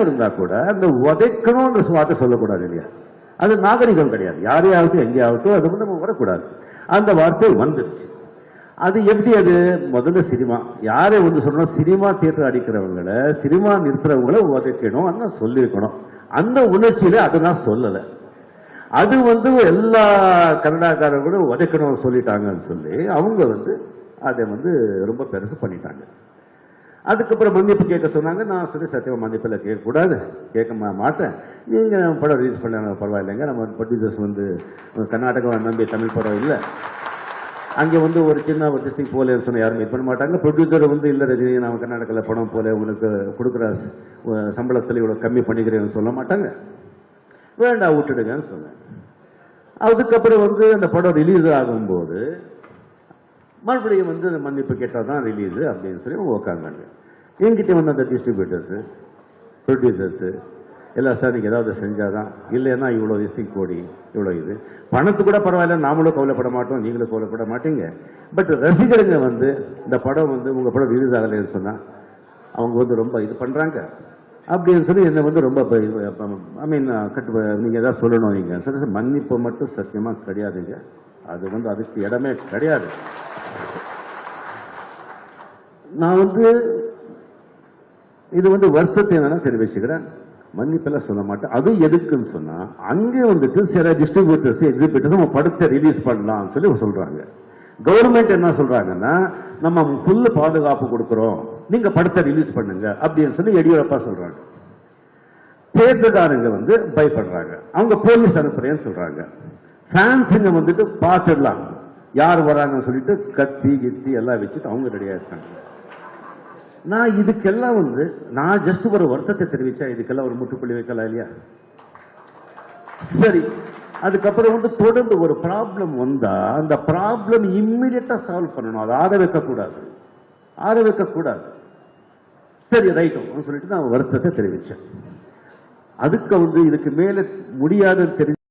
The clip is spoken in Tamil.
இருந்தா கூட அந்த உதைக்கணும்ன்ற வார்த்தை சொல்லக்கூடாது இல்லையா? அது நாகரிகம் கிடையாது. யாரையாகட்டும் எங்கேயாகட்டும் அது நம்ம வரக்கூடாது. அந்த வார்த்தை வந்துடுச்சு அது எப்படி அது? முதல்ல சினிமா. யாரை வந்து சொல்லணும்? சினிமா தியேட்டர் அடிக்கிறவங்கள சினிமா நிறுத்துறவங்கள உதைக்கணும் அண்ணா சொல்லியிருக்கணும். அந்த உணர்ச்சியில அதை நான் சொல்லலை. அது வந்து எல்லா கன்னடாக்காரர்களும் உதைக்கணும்னு சொல்லிட்டாங்கன்னு சொல்லி அவங்க வந்து அதை வந்து ரொம்ப பெருசு பண்ணிட்டாங்க. அதுக்கப்புறம் மன்னிப்பு கேட்க சொன்னாங்க. நான் சொல்லி சத்தியமாக மன்னிப்பில் கேட்கக்கூடாது. கேட்க மாட்டேன். நீங்கள் படம் ரிலீஸ் பண்ண பரவாயில்லைங்க. நம்ம ப்ரொடியூசர்ஸ் வந்து கர்நாடகா நம்பி தமிழ் படம் இல்லை. அங்கே வந்து ஒரு சின்ன ஒரு டிஸ்ட்ரிக் போலேன்னு சொன்ன யாரும் இது பண்ண மாட்டாங்க. ப்ரொடியூசர் வந்து இல்லை ரஜினி நான் கர்நாடகாவில் படம் போல உங்களுக்கு கொடுக்குற சம்பளத்தில் இவ்வளோ கம்மி பண்ணிக்கிறேன்னு சொல்ல மாட்டாங்க. வேண்டாம் விட்டுடுங்கன்னு சொன்னேன். அதுக்கப்புறம் வந்து அந்த படம் ரிலீஸ் ஆகும்போது மறுபடியும் வந்து அந்த மன்னிப்பு கேட்டால் தான் ரிலீஸு அப்படின்னு சொல்லி அவங்க உட்காந்தாங்க என்கிட்ட வந்து அந்த டிஸ்ட்ரிபியூட்டர்ஸு ப்ரொடியூசர்ஸு எல்லாம் சார் நீங்கள் ஏதாவது செஞ்சாதான் இல்லைன்னா இவ்வளோ இசை கோடி இவ்வளோ இது. பணத்து கூட பரவாயில்ல நாமளும் கவலைப்பட மாட்டோம் நீங்களும் கவலைப்பட மாட்டீங்க. பட் ரசிகருங்க வந்து இந்த படம் வந்து உங்கள் படம் ரிலீஸ் ஆகலைன்னு சொன்னால் அவங்க வந்து ரொம்ப இது பண்ணுறாங்க அப்படின்னு சொல்லி என்னை வந்து ரொம்ப ஐ மீன் கட்டு நீங்கள் எதாவது சொல்லணும் நீங்கள் சரி சார் மன்னிப்பு மட்டும் சத்தியமாக கிடையாதுங்க. அது வந்து அதுக்கு இடமே கிடையாது. நான் வந்து இது வந்து வருத்தத்தை வேணா தெரிவிச்சுக்கிறேன். மன்னிப்பெல்லாம் சொல்ல மாட்டேன். அதுவும் எதுக்குன்னு சொன்னா அங்கே வந்துட்டு சில டிஸ்ட்ரிபியூட்டர்ஸ் எக்ஸிபியூட்டர்ஸ் நம்ம படத்தை ரிலீஸ் பண்ணலாம்னு சொல்லி சொல்றாங்க. கவர்மெண்ட் என்ன சொல்றாங்கன்னா நம்ம ஃபுல்லு பாதுகாப்பு கொடுக்குறோம். நீங்க படத்தை ரிலீஸ் பண்ணுங்க அப்படின்னு சொல்லி எடியூரப்பா சொல்றாங்க. தேர்தல்காரங்க வந்து பயப்படுறாங்க. அவங்க போலீஸ் அனுப்புறேன்னு சொல்றாங்க. ஃபேன்ஸுங்க வந்துட்டு பார்த்துடலாம். யார் வராங்கன்னு சொல்லிட்டு கத்தி கித்தி எல்லாம் வச்சுட்டு அவங்க ரெடியாக இருக்காங்க நான் இதுக்கெல்லாம் வந்து நான் ஜஸ்ட் ஒரு வருத்தத்தை தெரிவிச்சா இதுக்கெல்லாம் ஒரு முற்றுப்புள்ளி வைக்கலாம் இல்லையா? சரி. அதுக்கப்புறம் வந்து தொடர்ந்து ஒரு ப்ராப்ளம் வந்தா அந்த ப்ராப்ளம் இம்மிடியட்டா சால்வ் பண்ணணும். அதை ஆற வைக்க கூடாது ஆற வைக்க கூடாது சரி ரைட்டும் சொல்லிட்டு நான் வருத்தத்தை தெரிவிச்சேன். அதுக்கு வந்து இதுக்கு மேல முடியாதுன்னு தெரிஞ்சு